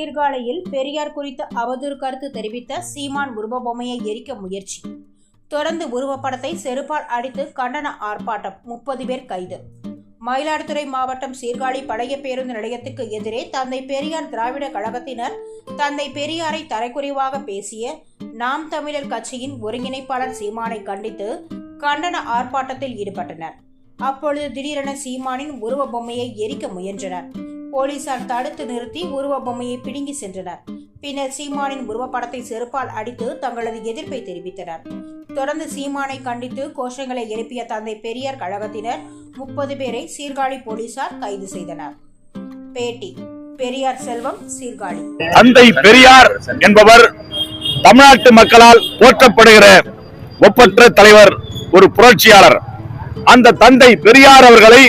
சீர்காழியில் பெரியார் குறித்த அவதூறு கருத்து தெரிவித்த சீமான் உருவ பொம்மையை எரிக்க முயற்சி. தொடர்ந்து உருவப்படத்தை செருப்பால் அடித்து கண்டன ஆர்ப்பாட்டம் முப்பது பேர் கைது. மயிலாடுதுறை மாவட்டம் சீர்காழி பழைய பேருந்து நிலையத்துக்கு எதிரே தந்தை பெரியார் திராவிட கழகத்தினர் தந்தை பெரியாரை தரைக்குறைவாக பேசிய நாம் தமிழர் கட்சியின் ஒருங்கிணைப்பாளர் சீமானை கண்டித்து கண்டன ஆர்ப்பாட்டத்தில் ஈடுபட்டனர். அப்பொழுது திடீரென சீமானின் உருவ பொம்மையை எரிக்க முயன்றனர். போலீசார் தடுத்து நிறுத்தி உருவ பொம்மையை பிடுங்கி சென்றனர். பின்னர் சீமானின் உருவப்படத்தை செருப்பால் அடித்து தங்களது எதிர்ப்பை தெரிவித்தனர். தொடர்ந்து சீமானை கண்டித்து கோஷங்களை எழுப்பிய தந்தை பெரியார் கழகத்தினர் முப்பது பேரை சீர்காழி போலீசார் கைது செய்தனர். பேட்டி பெரியார் செல்வம் சீர்காழி. தந்தை பெரியார் என்பவர் தமிழ்நாட்டு மக்களால் போற்றப்படுகிற ஒப்பற்ற தலைவர் ஒரு புரட்சியாளர். அந்த தந்தை பெரியார் அவர்களை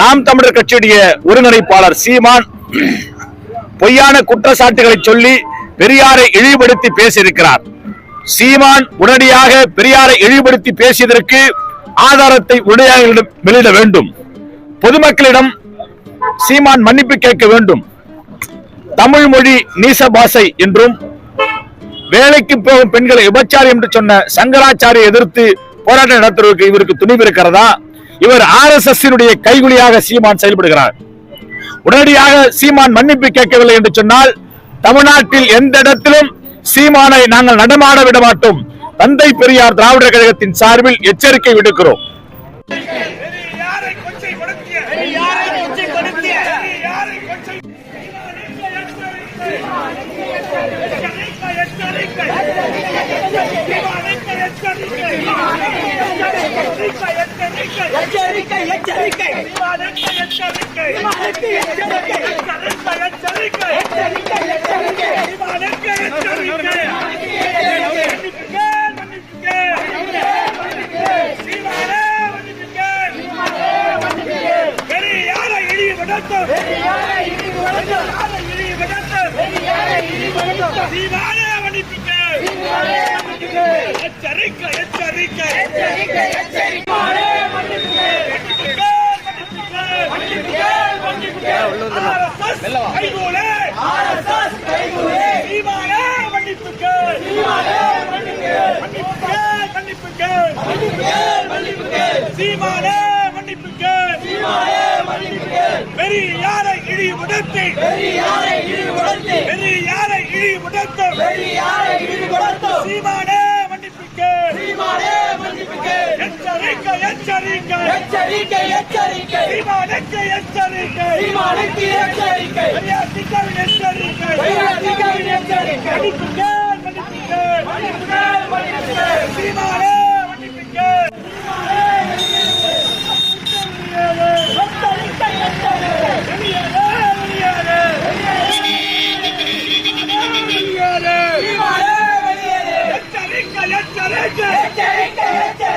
நாம் தமிழர் கட்சியுடைய ஒருங்கிணைப்பாளர் சீமான் பொய்யான குற்றச்சாட்டுகளை சொல்லி பெரியாரை இழிவுபடுத்தி பேசியிருக்கிறார். சீமான் உடனடியாக பெரியாரை இழிவுபடுத்தி பேசியதற்கு ஆதாரத்தை உடனடியாக வெளியிட வேண்டும். பொதுமக்களிடம் சீமான் மன்னிப்பு கேட்க வேண்டும். தமிழ் மொழி நீச பாசை என்றும் வேலைக்கு போகும் பெண்களை விபச்சாரி என்று சொன்ன சங்கராச்சாரியை எதிர்த்து போராட்டம் நடத்துவதற்கு இவருக்கு துணிவு இருக்கிறதா? இவர் ஆர் எஸ் எஸ் கைகுலியாக சீமான் செயல்படுகிறார். உடனடியாக சீமான் மன்னிப்பு கேட்கவில்லை என்று சொன்னால் தமிழ்நாட்டில் எந்த இடத்திலும் சீமானை நாங்கள் நடமாட விட மாட்டோம். தந்தை பெரியார் திராவிடர் கழகத்தின் சார்பில் எச்சரிக்கை விடுக்கிறோம். யாரை எச்சரிக்கை எச்சரிக்கை. எச்சரிக்கை. விமானத்தை எச்சரிக்கை. எச்சரிக்கை. எச்சரிக்கை எச்சரிக்கை. விமானத்தை எச்சரிக்கை. பெரியாரை பெரியாரை சீமானே மன்னிப்புகள் எச்சரிக்கை எச்சரிக்கை எச்சரிக்கை எச்சரிக்கை ஆர்எஸ்எஸ் கைகூலி சீமானே மன்னிப்புகள் மன்னிப்புகள் மன்னிப்புகள் சீமானே பெரியாரை இழி உடத்தை. பெரியாரை இழிவுபடுத்தி பெரியாரை இழி உடத்தும் பெரியாரை இழிவுபடுத்தும் சீமானே மன்னிப்புகள் சீமானே மன்னிப்புக்கு. எச்சரிக்கை எச்சரிக்கை. எச்சரிக்கை எச்சரிக்கை. சீமானுக்கு எச்சரிக்கை. சீமானுக்கு எச்சரிக்கை. பெரியார் திட்டவின் எச்சரிக்கை. பெரியார் திட்டவின் எச்சரிக்கை. மன்னிப்புகள் வெளியேறு. எச்சரிக்கை. எச்சரிக்கை எச்சரிக்கை.